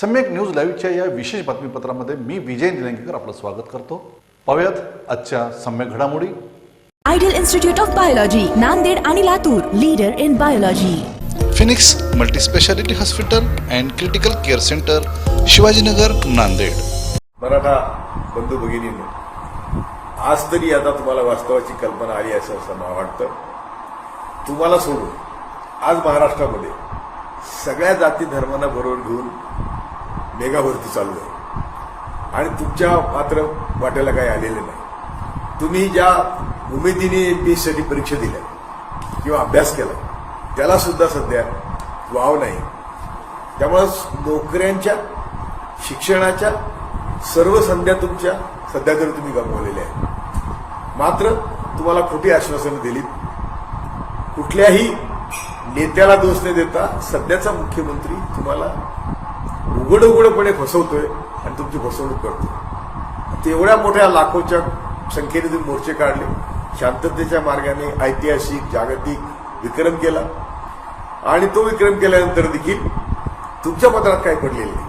सम्यक न्यूज लाईव्हच्या या विशेष बातमीपत्रामध्ये मी विजय निलंगेकर आपलं स्वागत करतो. पाहूयात आजच्या सम्यक घडामोडी. Ideal institute of biology Nanded आणि Latur leader in biology phoenix multispeciality hospital and critical care centre Shivajinagar Nanded. Maratha बंधू भगिनींनो आज तरी आता तुम्हाला वास्तवाची कल्पना आली असं असं मला वाटतं. तुम्हाला सोडून आज महाराष्ट्रामध्ये सगळ्या जाती धर्मांना बरोबर घेऊन मेगा चालू आहे. आणि तुमच्या मात्र वाट्याला काही आलेलं नाही. तुम्ही ज्या उमेदीने एम पी साठी परीक्षा दिल्या किंवा अभ्यास केला त्याला सुद्धा सध्या वाव नाही. त्यामुळं नोकऱ्यांच्या शिक्षणाच्या सर्व संध्या तुमच्या सध्या तरी तुम्ही गमावलेल्या आहेत. मात्र तुम्हाला खोटी आश्वासनं दिलीत कुठल्याही नेत्याला दोष न देता सध्याचा मुख्यमंत्री तुम्हाला उघड उघडपणे फसवतोय आणि तुमची फसवणूक करतोय. तेवढ्या मोठ्या लाखोच्या संख्येने तुम्ही मोर्चे काढले. शांततेच्या मार्गाने ऐतिहासिक जागतिक विक्रम केला. आणि तो विक्रम केल्यानंतर देखील तुमच्या पत्रात काय पडलेलं नाही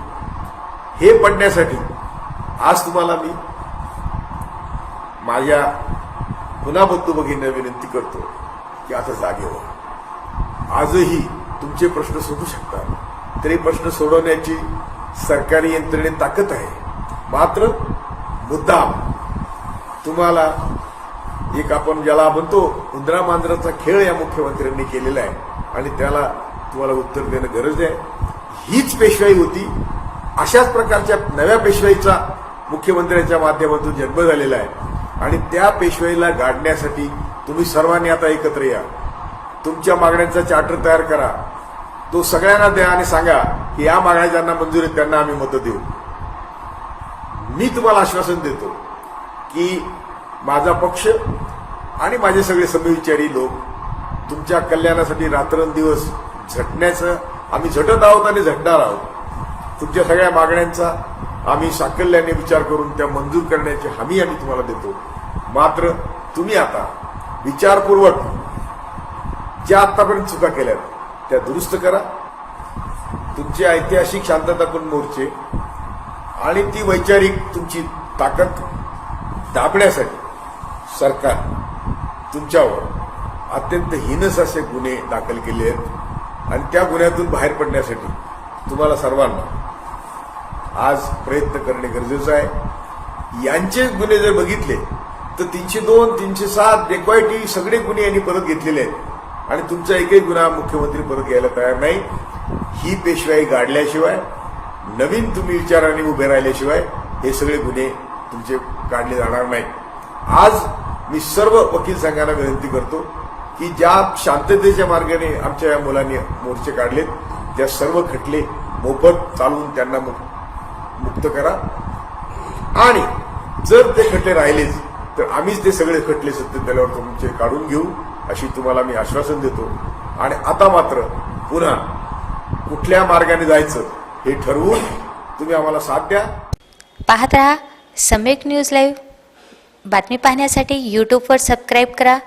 हे पडण्यासाठी आज तुम्हाला मी माझ्या पुन्हा बंधू भगिनींना विनंती करतो की आता जागे व्हा आजही तुमचे प्रश्न सोडू शकतात तरी प्रश्न सोडवण्याची सरकारी यंत्रणे ताकद आहे. मात्र मुद्दाम तुम्हाला एक आपण ज्याला म्हणतो उंदरा मांजराचा खेळ या मुख्यमंत्र्यांनी केलेला आहे. आणि त्याला तुम्हाला उत्तर देणं गरज आहे. हीच पेशवाई होती. अशाच प्रकारच्या नव्या पेशवाईचा मुख्यमंत्र्यांच्या माध्यमातून जन्म झालेला आहे. आणि त्या पेशवाईला गाडण्यासाठी तुम्ही सर्वांनी आता एकत्र या. तुमच्या मागण्यांचा चार्टर तयार करा. तो सगळ्यांना द्या आणि सांगा की या मागण्या ज्यांना मंजूर आहेत त्यांना आम्ही मतं देऊ. मी तुम्हाला आश्वासन देतो की माझा पक्ष आणि माझे सगळे समविचारी लोक तुमच्या कल्याणासाठी रात्रंदिवस झटण्याचं आम्ही झटत आहोत आणि झटणार आहोत. तुमच्या सगळ्या मागण्यांचा आम्ही साकल्याने विचार करून त्या मंजूर करण्याची हमी आम्ही तुम्हाला देतो. मात्र तुम्ही आता विचारपूर्वक ज्या आतापर्यंत चुका केल्यात त्या दुरुस्त करा. तुमचे ऐतिहासिक शांततापूर्ण मोर्चे आणि ती वैचारिक तुमची ताकद दाबण्यासाठी सरकार तुमच्यावर अत्यंत हीनस असे गुन्हे दाखल केले आहेत आणि त्या गुन्ह्यातून बाहेर पडण्यासाठी तुम्हाला सर्वांना आज प्रयत्न करणे गरजेचं आहे. यांचे गुन्हे जर बघितले तर तीनशे दोन तीनशे सात डेक्वायटी सगळे गुन्हे यांनी परत घेतलेले आहेत. आणि तुमचा एकही गुन्हा मुख्यमंत्री परत घ्यायला तयार नाही. ही पेशवाई गाडल्याशिवाय नवीन तुम्ही विचाराने उभे राहिल्याशिवाय हे सगळे गुन्हे तुमचे काढले जाणार नाहीत. आज मी सर्व वकील संघांना विनंती करतो की ज्या शांततेच्या मार्गाने आमच्या या मुलांनी मोर्चे काढलेत त्या सर्व खटले मोफत चालवून त्यांना मुक्त करा. आणि जर ते खटले राहिलेच तर आम्हीच ते सगळे खटले सत्य त्याल्यावर तुमचे काढून घेऊ. अशी तुम्हाला मी आश्वासन देतो. आणि आता मात्र पुन्हा कुठल्या मार्गाने जायचं हे ठरवून तुम्ही आम्हाला साथ द्या. पाहत राहा सम्यक न्यूज लाईव्ह. बातमी पाहण्यासाठी यूट्यूबवर सबस्क्राईब करा.